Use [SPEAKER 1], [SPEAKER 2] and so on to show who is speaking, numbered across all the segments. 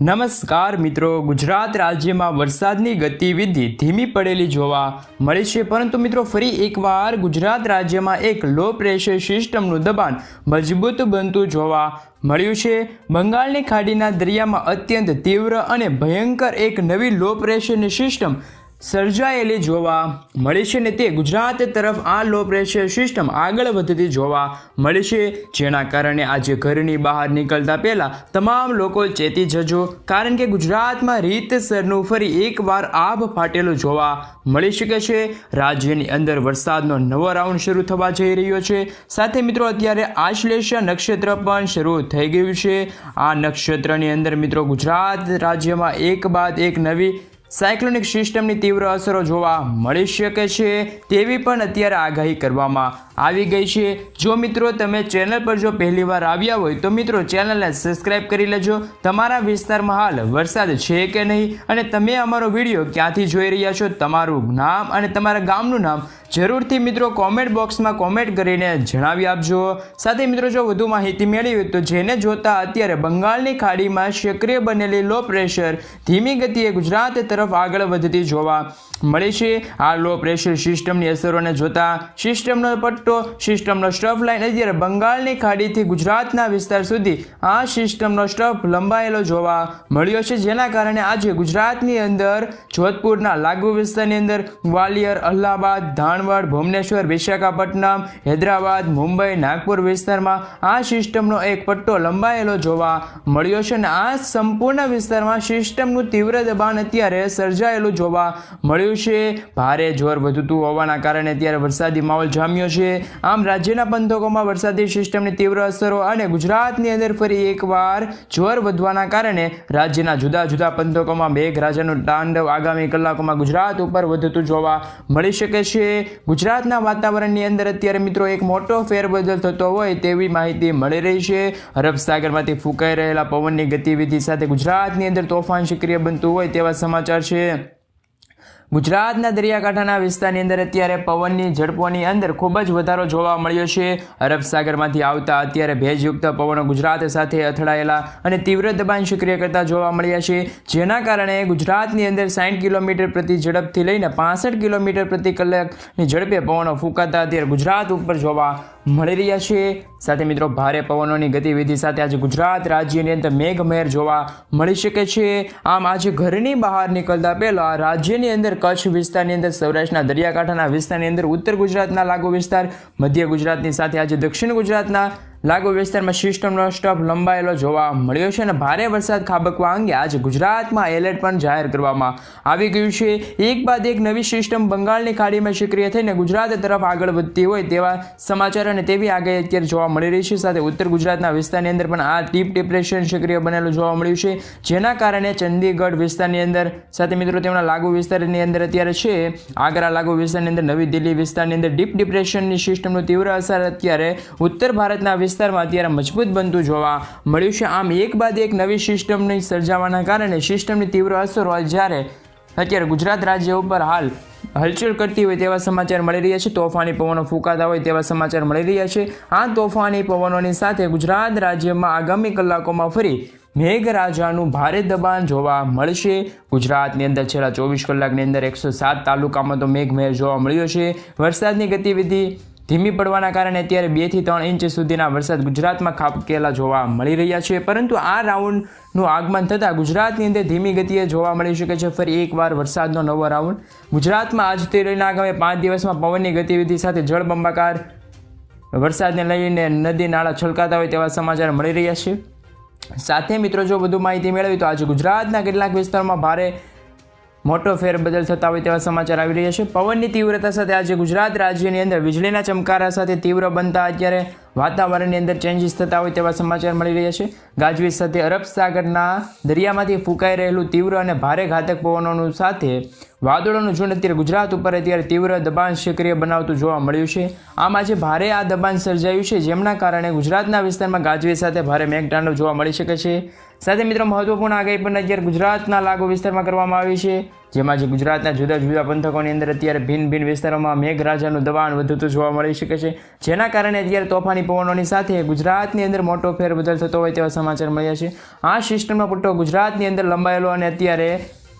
[SPEAKER 1] નમસ્કાર મિત્રો, ગુજરાત રાજ્યમાં વરસાદની ગતિવિધિ ધીમી પડેલી જોવા મળી છે. પરંતુ મિત્રો, ફરી એકવાર ગુજરાત રાજ્યમાં એક લો પ્રેશર સિસ્ટમનું દબાણ મજબૂત બનતું જોવા મળ્યું છે. બંગાળની ખાડીના દરિયામાં અત્યંત તીવ્ર અને ભયંકર એક નવી લો પ્રેશરની સિસ્ટમ સર્જાયેલી જોવા મળી છે ને તે ગુજરાત તરફ આ લો પ્રેશર સિસ્ટમ આગળ વધતી જોવા મળી છે. જેના કારણે આજે ઘરની બહાર નીકળતા પહેલાં તમામ લોકો ચેતી જજો. કારણ કે ગુજરાતમાં રીતસરનું ફરી એકવાર આભ ફાટેલું જોવા મળી શકે છે. રાજ્યની અંદર વરસાદનો નવો રાઉન્ડ શરૂ થવા જઈ રહ્યો છે. સાથે મિત્રો, અત્યારે આશ્લેષા નક્ષત્ર પણ શરૂ થઈ ગયું છે. આ નક્ષત્રની અંદર મિત્રો ગુજરાત રાજ્યમાં એક બાદ એક નવી સાયક્લોનિક સિસ્ટમની તીવ્ર અસરો જોવા મળી શકે છે, તેવી પણ અત્યારે આગાહી કરવામાં આવી ગઈ છે. જો મિત્રો તમે ચેનલ પર જો પહેલીવાર આવ્યા હોય, તો મિત્રો ચેનલને સબસ્ક્રાઈબ કરી લેજો. તમારા વિસ્તારમાં હાલ વરસાદ છે કે નહીં? અને તમે અમારો વીડિયો ક્યાંથી જોઈ રહ્યા છો? તમારું નામ અને તમારા ગામનું નામ જરૂરથી મિત્રો કોમેન્ટ બોક્સમાં કોમેન્ટ કરીને જણાવી આપજો. સાથે મિત્રો જો વધુ માહિતી મેળવી તો જેને જોતા અત્યારે બંગાળની ખાડીમાં સક્રિય બનેલી લો પ્રેશર ધીમી ગતિએ ગુજરાત તરફ આગળ વધતી જોવા મળે છે. આ લો પ્રેશર સિસ્ટમની અસરોને જોતા સિસ્ટમનો પટ્ટો સિસ્ટમનો સ્ટફ લાઇન અત્યારે બંગાળની ખાડીથી ગુજરાતના વિસ્તાર સુધી આ સિસ્ટમનો સ્ટફ લંબાયેલો જોવા મળ્યો છે. જેના કારણે આજે ગુજરાતની અંદર, જોધપુરના લાગુ વિસ્તારની અંદર ગ્વાલિયર, અલ્હાબાદ ધાણવડ ભુવનેશ્વર, વિશાખાપટ્ટનમ, હૈદરાબાદ, મુંબઈ, નાગપુર વિસ્તારમાં આ સિસ્ટમનો એક પટ્ટો લંબાયેલો જોવા મળ્યો છે અને આ સંપૂર્ણ વિસ્તારમાં સિસ્ટમનું તીવ્ર દબાણ અત્યારે સર્જાયેલું જોવા મળ્યું છે. ભારે જોર વધતું હોવાના કારણે અત્યારે વરસાદી માહોલ જામ્યો છે. આમ રાજ્યના પંથકોમાં વરસાદી સિસ્ટમની તીવ્ર અસરો અને ગુજરાતની અંદર ફરી એકવાર જોર વધવાના કારણે રાજ્યના જુદા જુદા પંથકોમાં મેઘરાજાનું તાંડવ આગામી કલાકોમાં ગુજરાત ઉપર વધતું જોવા મળી શકે છે. ગુજરાતના વાતાવરણની અંદર અત્યારે મિત્રો એક મોટો ફેરબદલ થતો હોય તેવી માહિતી મળી રહી છે. અરબ સાગરમાંથી ફૂંકાઈ રહેલા પવનની ગતિવિધિ સાથે ગુજરાતની અંદર તોફાન સક્રિય બનતું હોય તેવા સમાચાર છે. ગુજરાતના દરિયાકાંઠાના વિસ્તારની અંદર અત્યારે પવનની ઝડપોની અંદર ખૂબ જ વધારો જોવા મળ્યો છે. અરબ સાગરમાંથી આવતા અત્યારે ભેજયુક્ત પવનો ગુજરાત સાથે અથડાયેલા અને તીવ્ર દબાણ સક્રિય કરતા જોવા મળ્યા છે. જેના કારણે ગુજરાતની અંદર સાઠ કિલોમીટર પ્રતિ ઝડપથી લઈને પાસઠ કિલોમીટર પ્રતિ કલાકની ઝડપે પવનો ફૂંકાતા અત્યારે ગુજરાત ઉપર જોવા મળી રહ્યા છે. સાથે મિત્રો, ભારે પવનોની ગતિવિધિ સાથે આજે ગુજરાત રાજ્યની અંદર મેઘમહેર જોવા મળી શકે છે. આમ આજે ઘરની બહાર નીકળતા પહેલાં રાજ્યની અંદર કચ્છ વિસ્તારની અંદર, સૌરાષ્ટ્રના દરિયાકાંઠાના વિસ્તારની અંદર, ઉત્તર ગુજરાતના લાગુ વિસ્તાર, મધ્ય ગુજરાતની સાથે આજે દક્ષિણ ગુજરાતના લાગુ વિસ્તારમાં સિસ્ટમનો સ્ટફ લંબાયેલો જોવા મળ્યો છે અને ભારે વરસાદ ખાબકવા અંગે આજે ગુજરાતમાં એલર્ટ પણ જાહેર કરવામાં આવી ગયું છે. એક બાદ એક નવી સિસ્ટમ બંગાળની ખાડીમાં સક્રિય થઈને ગુજરાત તરફ આગળ વધતી હોય તેવા સમાચાર અને તેવી આગાહી અત્યારે જોવા મળી રહી છે. સાથે ઉત્તર ગુજરાતના વિસ્તારની અંદર પણ આ ડીપ ડિપ્રેશન સક્રિય બનેલું જોવા મળ્યું છે, જેના કારણે ચંદીગઢ વિસ્તારની અંદર સાથે મિત્રો તેમના લાગુ વિસ્તારની અંદર અત્યારે છે. આગ્રા લાગુ વિસ્તારની અંદર, નવી દિલ્હી વિસ્તારની અંદર ડીપ ડિપ્રેશનની સિસ્ટમનું તીવ્ર અસર અત્યારે ઉત્તર ભારતના વિસ્તારમાં અત્યારે મજબૂત બનતું જોવા મળ્યું છે. આમ એક બાદ એક નવી સિસ્ટમની સર્જાવાના કારણે સિસ્ટમની તીવ્ર અસરો જ્યારે અત્યારે ગુજરાત રાજ્ય ઉપર હાલ હલચલ કરતી હોય તેવા સમાચાર મળી રહ્યા છે. તોફાની પવનો ફૂંકાતા હોય તેવા સમાચાર મળી રહ્યા છે. આ તોફાની પવનોની સાથે ગુજરાત રાજ્યમાં આગામી કલાકોમાં ફરી મેઘરાજાનું ભારે દબાણ જોવા મળશે. ગુજરાતની અંદર છેલ્લા ચોવીસ કલાકની અંદર એકસો સાત તાલુકામાં તો મેઘમહેર જોવા મળ્યો છે. વરસાદની ગતિવિધિ ધીમી પડવાના કારણે અત્યારે બેથી ત્રણ ઇંચ સુધીના વરસાદ ગુજરાતમાં ખાબકેલા જોવા મળી રહ્યા છે. પરંતુ આ રાઉન્ડનું આગમન થતાં ગુજરાતની અંદર ધીમી ગતિએ જોવા મળી શકે છે. ફરી એકવાર વરસાદનો નવો રાઉન્ડ. ગુજરાતમાં આજથી લઈને આગામી પાંચ દિવસમાં પવનની ગતિવિધિ સાથે જળબંબાકાર વરસાદને લઈને નદી નાળા છલકાતા હોય તેવા સમાચાર મળી રહ્યા છે. સાથે મિત્રો, જો વધુ માહિતી મેળવી તો આજે ગુજરાતના કેટલાક વિસ્તારોમાં ભારે મોટો ફેરબદલ થતા હોય તેવા સમાચાર આવી રહ્યા છે. પવનની તીવ્રતા સાથે આજે ગુજરાત રાજ્યની અંદર વીજળીના ચમકારા સાથે તીવ્ર બનતા અત્યારે વાતાવરણની અંદર ચેન્જીસ થતા હોય તેવા સમાચાર મળી રહ્યા છે. ગાજવીજ સાથે અરબ સાગરના દરિયામાંથી ફૂંકાઈ રહેલું તીવ્ર અને ભારે ઘાતક પવનોનું સાથે વાદળોનું ઝુંડ અત્યારે ગુજરાત ઉપર અત્યારે તીવ્ર દબાણ સક્રિય બનાવતું જોવા મળ્યું છે. આમ આજે ભારે આ દબાણ સર્જાયું છે, જેમના કારણે ગુજરાતના વિસ્તારમાં ગાજવીજ સાથે ભારે મેઘતાંડવ જોવા મળી શકે છે. સાથે મિત્રો, મહત્વપૂર્ણ આગાહી પણ અત્યારે ગુજરાતના લાગુ વિસ્તારમાં કરવામાં આવી છે, જેમાં જે ગુજરાતના જુદા જુદા પંથકોની અંદર અત્યારે ભિન્ન ભિન્ન વિસ્તારોમાં મેઘરાજાનું દબાણ વધતું જોવા મળી શકે છે. જેના કારણે અત્યારે તોફાની પવનોની સાથે ગુજરાતની અંદર મોટો ફેરબદલ થતો હોય તેવા સમાચાર મળ્યા છે. આ સિસ્ટમનો પટ્ટો ગુજરાતની અંદર લંબાયેલો અને અત્યારે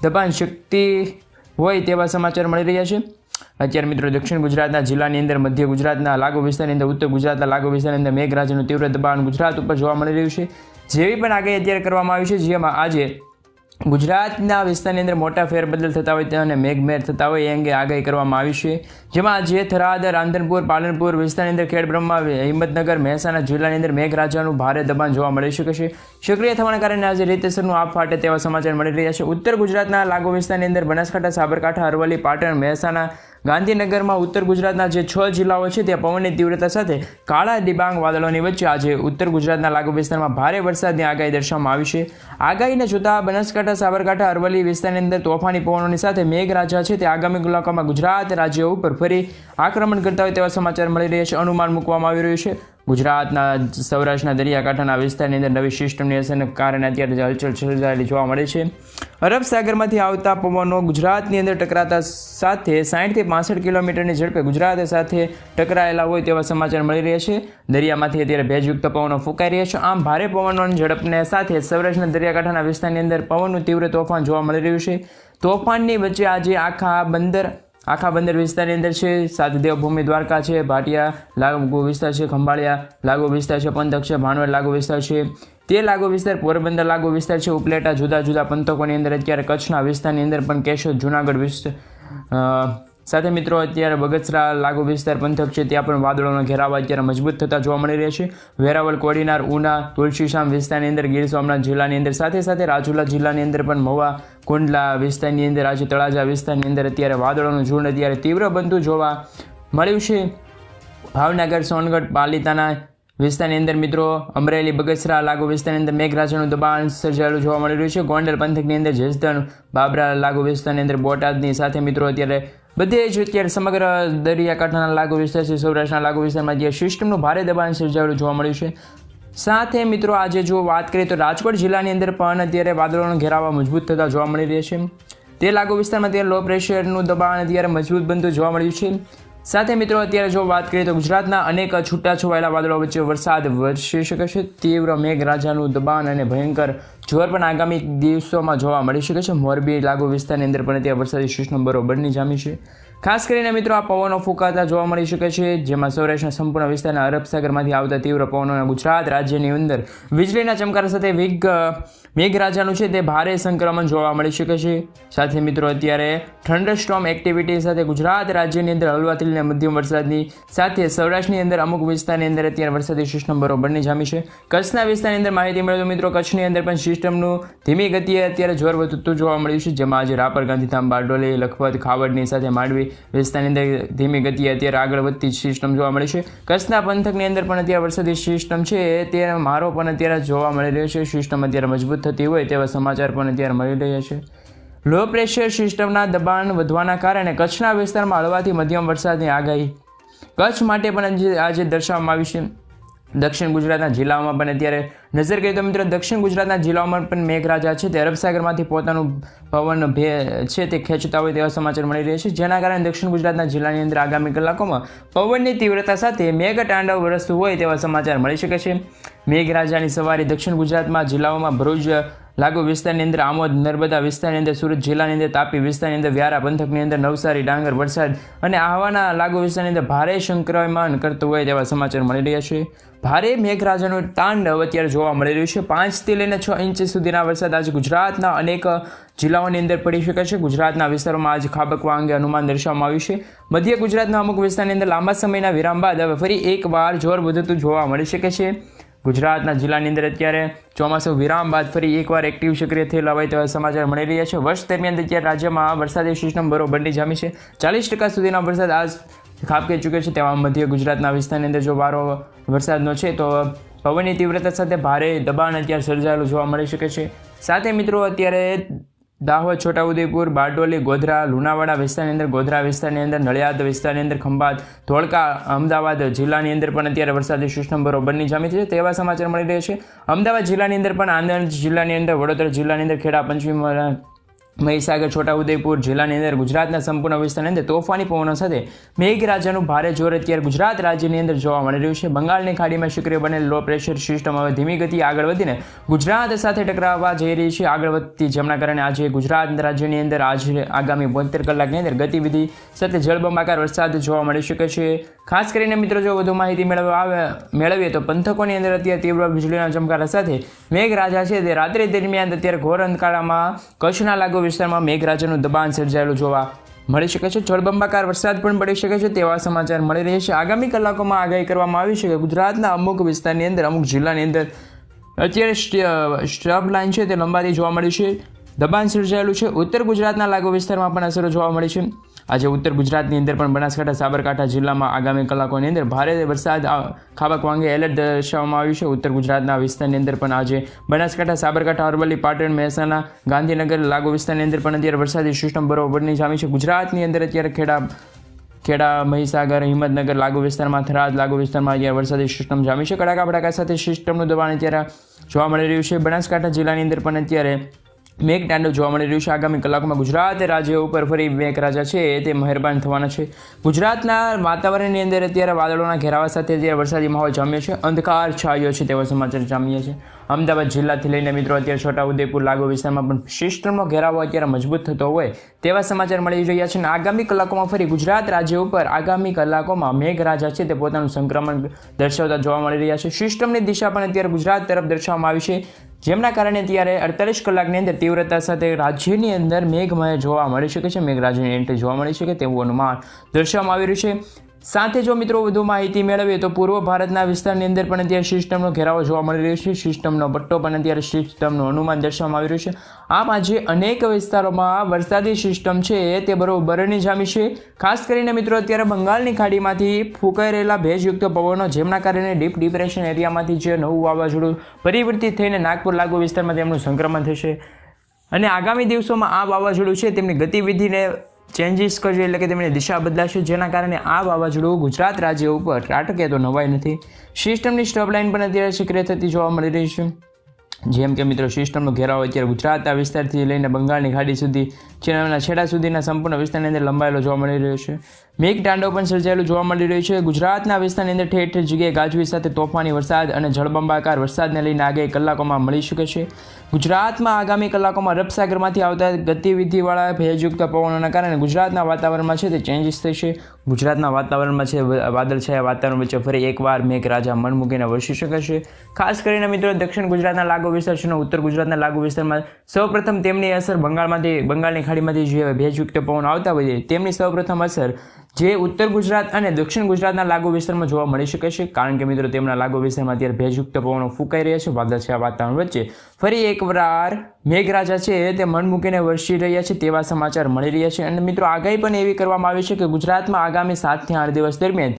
[SPEAKER 1] દબાણ શક્તિ હોય તેવા સમાચાર મળી રહ્યા છે. અત્યારે મિત્રો દક્ષિણ ગુજરાતના જિલ્લાની અંદર, મધ્ય ગુજરાતના લાગુ વિસ્તારની અંદર, ઉત્તર ગુજરાતના લાગુ વિસ્તારની અંદર મેઘરાજાનું તીવ્ર દબાણ ગુજરાત ઉપર જોવા મળી રહ્યું છે. જેવી પણ આગાહી અત્યારે કરવામાં આવી છે, જેમાં આજે ગુજરાતના વિસ્તારની અંદર મોટા ફેરબદલ થતા હોય અને મેઘમેર થતા હોય એ અંગે આગાહી કરવામાં આવી છે. જેમાં આજે થરાદ, રાંધનપુર, પાલનપુર વિસ્તારની અંદર ખેડબ્રહ્મા હિંમતનગર, મહેસાણા જિલ્લાની અંદર મેઘરાજાનું ભારે દબાણ જોવા મળી શકે છે. સક્રિય થવાના કારણે આજે રીતસરનું આપ ફાટે તેવા સમાચાર મળી રહ્યા છે. ઉત્તર ગુજરાતના લાગુ વિસ્તારની અંદર બનાસકાંઠા, સાબરકાંઠા, અરવલ્લી, પાટણ, મહેસાણા ગાંધીનગરમાં ઉત્તર ગુજરાતના જે છ જિલ્લાઓ છે, ત્યાં પવનની તીવ્રતા સાથે કાળા ડિબાંગ વાદળોની વચ્ચે આજે ઉત્તર ગુજરાતના લાગુ વિસ્તારમાં ભારે વરસાદની આગાહી દર્શાવવામાં આવી છે. આગાહીને જોતા બનાસકાંઠા, સાબરકાંઠા, અરવલ્લી વિસ્તારની અંદર તોફાની પવનોની સાથે મેઘરાજા છે, તે આગામી કલાકોમાં ગુજરાત રાજ્ય ઉપર ફરી આક્રમણ કરતા હોય તેવા સમાચાર મળી રહ્યા છે. અનુમાન મૂકવામાં આવી રહ્યું છે. ગુજરાતના સૌરાષ્ટ્રના દરિયાકાંઠાના વિસ્તારની અંદર નવી સિસ્ટમની અસરને કારણે અત્યારે હલચલ સર્જાયેલી જોવા મળે છે. અરબ સાગરમાંથી આવતા પવનો ગુજરાતની અંદર ટકરાતા સાથે સાઠથી પાસઠ કિલોમીટરની ઝડપે ગુજરાત સાથે ટકરાયેલા હોય તેવા સમાચાર મળી રહ્યા છે. દરિયામાંથી અત્યારે ભેજયુક્ત પવનો ફૂંકાઈ રહ્યા છે. આમ ભારે પવનોની ઝડપને સાથે સૌરાષ્ટ્રના દરિયાકાંઠાના વિસ્તારની અંદર પવનનું તીવ્ર તોફાન જોવા મળી રહ્યું છે. તોફાનની વચ્ચે આજે આખા બંદર આખા બંદર વિસ્તારની અંદર છે, સાત દેવભૂમિ દ્વારકા છે, ભાટિયા લાગુ વિસ્તાર છે, ખંભાળિયા લાગુ વિસ્તાર છે, પંથક છે, ભાણવડ લાગુ વિસ્તાર છે. તે લાગુ વિસ્તાર, પોરબંદર લાગુ વિસ્તાર છે, ઉપલેટા જુદા જુદા પંથકોની અંદર, અત્યારે કચ્છના વિસ્તારની અંદર પણ કેશોદ, જુનાગઢ વિસ્તાર સાથે મિત્રો, અત્યારે બગસરા લાગુ વિસ્તાર પંથક છે, ત્યાં પણ વાદળોનો ઘેરાવ અત્યારે મજબૂત થતા જોવા મળી રહ્યા છે. વેરાવળ, કોડીનાર, ઉના, તુલસીશામ વિસ્તારની અંદર, ગીર સોમનાથ જિલ્લાની અંદર, સાથે સાથે રાજુલા જિલ્લાની અંદર પણ મવા કુંડલા વિસ્તારની અંદર, આજે તળાજા વિસ્તારની અંદર અત્યારે વાદળોનું ઝૂંડ અત્યારે તીવ્ર બનતું જોવા મળ્યું છે. ભાવનગર, સોનગઢ, પાલિતાના વિસ્તારની અંદર મિત્રો, અમરેલી, બગસરા લાગુ વિસ્તારની અંદર મેઘરાજાનું દબાણ સર્જાયેલું જોવા મળી રહ્યું છે. ગોંડલ પંથકની અંદર જસદણ, બાબરા લાગુ વિસ્તારની અંદર બોટાદની સાથે મિત્રો, અત્યારે બધે જ અત્યારે સમગ્ર દરિયાકાંઠાના લાગુ વિસ્તાર છે, સૌરાષ્ટ્રના લાગુ વિસ્તારમાં જે સિસ્ટમનું ભારે દબાણ સર્જાયેલું જોવા મળ્યું છે. સાથે મિત્રો આજે જો વાત કરીએ તો રાજકોટ જિલ્લાની અંદર પણ અત્યારે વાદળોનો ઘેરાવા મજબૂત થતા જોવા મળી રહ્યા છે. તે લાગુ વિસ્તારમાં અત્યારે લો પ્રેશરનું દબાણ અત્યારે મજબૂત બનતું જોવા મળ્યું છે. સાથે મિત્રો અત્યારે જો વાત કરીએ તો ગુજરાતના અનેક છૂટાછવાયેલા વાદળો વચ્ચે વરસાદ વરસી શકે છે. તીવ્ર મેઘરાજાનું દબાણ અને ભયંકર જોર પણ આગામી દિવસોમાં જોવા મળી શકે છે. મોરબી, લાગુ વિસ્તારની અંદર પણ ત્યાં વરસાદી સિસ્ટમ બરોબરની જામી છે. ખાસ કરીને મિત્રો આ પવનો ફૂંકાતા જોવા મળી શકે છે, જેમાં સૌરાષ્ટ્રના સંપૂર્ણ વિસ્તારના અરબ સાગરમાંથી આવતા તીવ્ર પવનોના ગુજરાત રાજ્યની અંદર વીજળીના ચમકારા સાથે વેગ, મેઘરાજાનું છે તે ભારે સંક્રમણ જોવા મળી શકે છે. સાથે મિત્રો અત્યારે થંડરસ્ટોમ એક્ટિવિટી સાથે ગુજરાત રાજ્યની અંદર હળવાથી લઈને મધ્યમ વરસાદની સાથે સૌરાષ્ટ્રની અંદર અમુક વિસ્તારની અંદર અત્યારે વરસાદી સિસ્ટમ બરોબરની જામી છે. કચ્છના વિસ્તારની અંદર માહિતી મળે તો મિત્રો કચ્છની અંદર પણ સિસ્ટમનું ધીમી ગતિએ અત્યારે જોર વધતું જોવા મળ્યું છે, જેમાં આજે રાપર, ગાંધીધામ, બારડોલી, લખપત, ખાવડની સાથે માંડવી વિસ્તારની અંદર ધીમી ગતિએ અત્યારે આગળ વધતી સિસ્ટમ જોવા મળે છે. કચ્છના પંથકની અંદર પણ અત્યારે વરસાદી સિસ્ટમ છે તે મારો પણ અત્યારે જોવા મળી રહ્યો છે. સિસ્ટમ અત્યારે મજબૂત થતી હોય તેવા સમાચાર પણ અત્યારે મળી રહ્યા છે. લો પ્રેશર સિસ્ટમના દબાણ વધવાના કારણે કચ્છના વિસ્તારમાં હળવાથી મધ્યમ વરસાદની આગાહી. કચ્છ માટે પણ આજે દર્શાવવામાં આવી છે. દક્ષિણ ગુજરાતના જિલ્લાઓમાં પણ અત્યારે નજર કરીએ તો મિત્રો દક્ષિણ ગુજરાતના જિલ્લાઓમાં પણ મેઘરાજા છે તે અરબસાગરમાંથી પોતાનું પવન ભે છે તે ખેંચતા હોય તેવા સમાચાર મળી રહ્યા છે. જેના કારણે દક્ષિણ ગુજરાતના જિલ્લાની અંદર આગામી કલાકોમાં પવનની તીવ્રતા સાથે મેઘ તાંડવ વરસતું હોય તેવા સમાચાર મળી શકે છે. મેઘરાજાની સવારી દક્ષિણ ગુજરાતમાં જિલ્લાઓમાં ભરૂચ લાગુ વિસ્તારની અંદર આમોદ, નર્મદા વિસ્તારની અંદર સુરત જિલ્લાની અંદર તાપી વિસ્તારની અંદર વ્યારા પંથકની અંદર નવસારી, ડાંગર વરસાદ અને આહવાના લાગુ વિસ્તારની અંદર ભારે સંક્રમણ કરતું હોય તેવા સમાચાર મળી રહ્યા છે. ભારે મેઘરાજાનું તાંડવ અત્યારે જોવા મળી રહ્યું છે. પાંચથી લઈને છ ઇંચ સુધીના વરસાદ આજે ગુજરાતના અનેક જિલ્લાઓની અંદર પડી શકે છે. ગુજરાતના વિસ્તારોમાં આજે ખાબકવા અંગે અનુમાન દર્શાવવામાં આવ્યું છે. મધ્ય ગુજરાતના અમુક વિસ્તારની અંદર લાંબા સમયના વિરામ બાદ હવે ફરી એકવાર જોર વધતું જોવા મળી શકે છે. ગુજરાતના જિલ્લાની અંદર અત્યારે ચોમાસું વિરામ બાદ ફરી એકવાર એક્ટિવ સક્રિય થયેલા હોય તેવા સમાચાર મળી રહ્યા છે. વર્ષ દરમિયાન અત્યારે રાજ્યમાં વરસાદી સિસ્ટમ બરોબરની જામી છે. ચાલીસ ટકા સુધીના વરસાદ આજ ખાબકી ચૂક્યો છે તેમાં મધ્ય ગુજરાતના વિસ્તારની અંદર જો વારો વરસાદનો છે તો પવનની તીવ્રતા સાથે ભારે દબાણ અત્યારે સર્જાયેલું જોવા મળી શકે છે. સાથે મિત્રો અત્યારે દાહોદ, છોટાઉદેપુર, બારડોલી, ગોધરા, લુણાવાડા વિસ્તારની અંદર, ગોધરા વિસ્તારની અંદર, નડિયાદ વિસ્તારની અંદર, ખંભાત, ધોળકા, અમદાવાદ જિલ્લાની અંદર પણ અત્યારે વરસાદી સિસ્ટમ બરોબરની જામી છે. તેવા સમાચાર મળી રહ્યા છે. અમદાવાદ જિલ્લાની અંદર પણ આણંદ જિલ્લાની અંદર, વડોદરા જિલ્લાની અંદર ખેડા પંચમી મહીસાગર, છોટાઉદેપુર જિલ્લાની અંદર ગુજરાતના સંપૂર્ણ વિસ્તારની અંદર તોફાની પવનો સાથે મેઘરાજાનું ભારે જોર અત્યારે ગુજરાત રાજ્યની અંદર જોવા મળી રહ્યું છે. બંગાળની ખાડીમાં સક્રિય બનેલ લો પ્રેશર સિસ્ટમ હવે ધીમી ગતિ આગળ વધીને ગુજરાત સાથે ટકરાવવા જઈ રહી છે. આગળ વધતી જેમના કારણે આજે ગુજરાત રાજ્યની અંદર આજે આગામી બોતેર કલાકની અંદર ગતિવિધિ સાથે જળબંબાકાર વરસાદ જોવા મળી શકે છે. ખાસ કરીને મિત્રો, જો વધુ માહિતી મેળવવા મેળવીએ તો પંથકોની અંદર અત્યારે તીવ્ર વીજળીના ચમકારા સાથે મેઘરાજા છે. તે રાત્રિ દરમિયાન અત્યારે ઘોર અંધકારામાં કચ્છના લાગુ વિસ્તારમાં મેઘરાજાનું દબાણ સર્જાયેલું જોવા મળી શકે છે. જળબંબાકાર વરસાદ પણ પડી શકે છે. તેવા સમાચાર મળી રહ્યા છે. આગામી કલાકોમાં આગાહી કરવામાં આવી છે કે ગુજરાતના અમુક વિસ્તારની અંદર, અમુક જિલ્લાની અંદર અત્યારે સ્ટબ લાઇન છે. તે લંબાતી જોવા મળી છે. દબાણ સર્જાયેલું છે. ઉત્તર ગુજરાતના લાગુ વિસ્તારમાં પણ અસરો જોવા મળી છે. આજે ઉત્તર ગુજરાતની અંદર પણ બનાસકાંઠા, સાબરકાંઠા જિલ્લામાં આગામી કલાકોની અંદર ભારે વરસાદ ખાબક વાંગે એલર્ટ દર્શાવવામાં આવ્યું છે. ઉત્તર ગુજરાતના વિસ્તારની અંદર પણ આજે બનાસકાંઠા, સાબરકાંઠા, અરવલ્લી, પાટણ, મહેસાણા, ગાંધીનગર લાગુ વિસ્તારની અંદર પણ અત્યારે વરસાદી સિસ્ટમ બરોબરની જામી છે. ગુજરાતની અંદર અત્યારે ખેડા ખેડા, મહીસાગર, હિંમતનગર લાગુ વિસ્તારમાં, થરાદ લાગુ વિસ્તારમાં અત્યારે વરસાદી સિસ્ટમ જામી છે. કડાકા ભડાકા સાથે સિસ્ટમનું દબાણ અત્યારે જોવા મળી રહ્યું છે. બનાસકાંઠા જિલ્લાની અંદર પણ અત્યારે મેઘતાંડવ જોવા મળી રહ્યું છે. આગામી કલાકોમાં ગુજરાત રાજ્ય ઉપર ફરી મેઘરાજા છે તે મહેરબાન થવાના છે. ગુજરાતના વાતાવરણની અંદર અત્યારે વાદળોના ઘેરાવા સાથે અત્યારે વરસાદી માહોલ જામ્યો છે, અંધકાર છાયો છે તેવા સમાચાર જામ્યા છે. અમદાવાદ જિલ્લાથી લઈને મિત્રો, અત્યારે છોટાઉદેપુર લાગુ વિસ્તારમાં પણ સિસ્ટમનો ઘેરાવો અત્યારે મજબૂત થતો હોય તેવા સમાચાર મળી રહ્યા છે. અને આગામી કલાકોમાં ફરી ગુજરાત રાજ્ય ઉપર આગામી કલાકોમાં મેઘરાજા છે તે પોતાનું સંક્રમણ દર્શાવતા જોવા મળી રહ્યા છે. સિસ્ટમની દિશા પણ અત્યારે ગુજરાત તરફ દર્શાવવામાં આવી છે. જેમના કારણે ત્યારે અડતાલીસ કલાકની અંદર તીવ્રતા સાથે રાજ્યની અંદર મેઘમય જોવા મળી શકે છે. મેઘરાજની એન્ટ્રી જોવા મળી શકે તેવું અનુમાન દર્શાવવામાં આવી રહ્યું છે. સાથે જો મિત્રો વધુ માહિતી મેળવીએ તો પૂર્વ ભારતના વિસ્તારની અંદર પણ અત્યારે સિસ્ટમનો ઘેરાવો જોવા મળી રહ્યો છે. સિસ્ટમનો પટ્ટો પણ અત્યારે સિસ્ટમનું અનુમાન દર્શાવવામાં આવી રહ્યું છે. આમ આજે અનેક વિસ્તારોમાં વરસાદી સિસ્ટમ છે તે બરોબરની જામી છે. ખાસ કરીને મિત્રો અત્યારે બંગાળની ખાડીમાંથી ફૂંકાઈ રહેલા ભેજયુક્ત પવનો જેમના કારણે ડીપ ડિપ્રેશન એરિયામાંથી જે નવું વાવાઝોડું પરિવર્તિત થઈને નાગપુર લાગુ વિસ્તારમાં તેમનું સંક્રમણ થશે. અને આગામી દિવસોમાં આ વાવાઝોડું છે તેમની ગતિવિધિને ચેન્જીસ કરશે એટલે કે તેમની દિશા બદલાશે, જેના કારણે આ વાવાઝોડું ગુજરાત રાજ્ય ઉપર ત્રાટકે તો નવાઈ નથી. સિસ્ટમની સ્ટોપ લાઇન પણ અત્યારે સક્રિય થતી જોવા મળી રહી છે. જેમ કે મિત્રો, સિસ્ટમનો ઘેરાવો અત્યારે ગુજરાતના વિસ્તારથી લઈને બંગાળની ખાડી સુધી ચીનના છેડા સુધીના સંપૂર્ણ વિસ્તારની અંદર લંબાયેલો જોવા મળી રહ્યો છે. મેઘ તાંડવ પણ સર્જાયેલું જોવા મળી રહ્યું છે. ગુજરાતના વિસ્તારની અંદર ઠેર ઠેર જગ્યાએ ગાજવીજ સાથે તોફાની વરસાદ અને જળબંબાકાર વરસાદને લઈને આગાહી કલાકોમાં મળી શકે છે. ગુજરાતમાં આગામી કલાકોમાં રબસાગરમાંથી આવતા ગતિવિધિવાળા ભેજયુક્ત પવનોના કારણે ગુજરાતના વાતાવરણમાં છે તે ચેન્જીસ થશે. ગુજરાતના વાતાવરણમાં છે વાદળછાયા વાતાવરણ વચ્ચે ફરી એકવાર મેઘરાજા મન મૂકીને વરસી શકે છે. ખાસ કરીને મિત્રો, દક્ષિણ ગુજરાતના લાગુ વિસ્તાર છે ઉત્તર ગુજરાતના લાગુ વિસ્તારમાં સૌપ્રથમ તેમની અસર બંગાળમાંથી, બંગાળની ખાડીમાંથી જે ભેજયુક્ત પવન આવતા હોય તેમની સૌપ્રથમ અસર જે ઉત્તર ગુજરાત અને દક્ષિણ ગુજરાતના લાગુ વિસ્તારમાં જોવા મળી શકે છે. કારણ કે મિત્રો, તેમના લાગુ વિસ્તારમાં અત્યારે ભેજયુક્ત પવનો ફૂંકાઈ રહ્યા છે. વાદળછાયા વાતાવરણ વચ્ચે ફરી એકવાર મેઘરાજા છે તે મન મૂકીને વરસી રહ્યા છે તેવા સમાચાર મળી રહ્યા છે. અને મિત્રો, આગાહી પણ એવી કરવામાં આવી છે કે ગુજરાતમાં આગામી સાતથી આઠ દિવસ દરમિયાન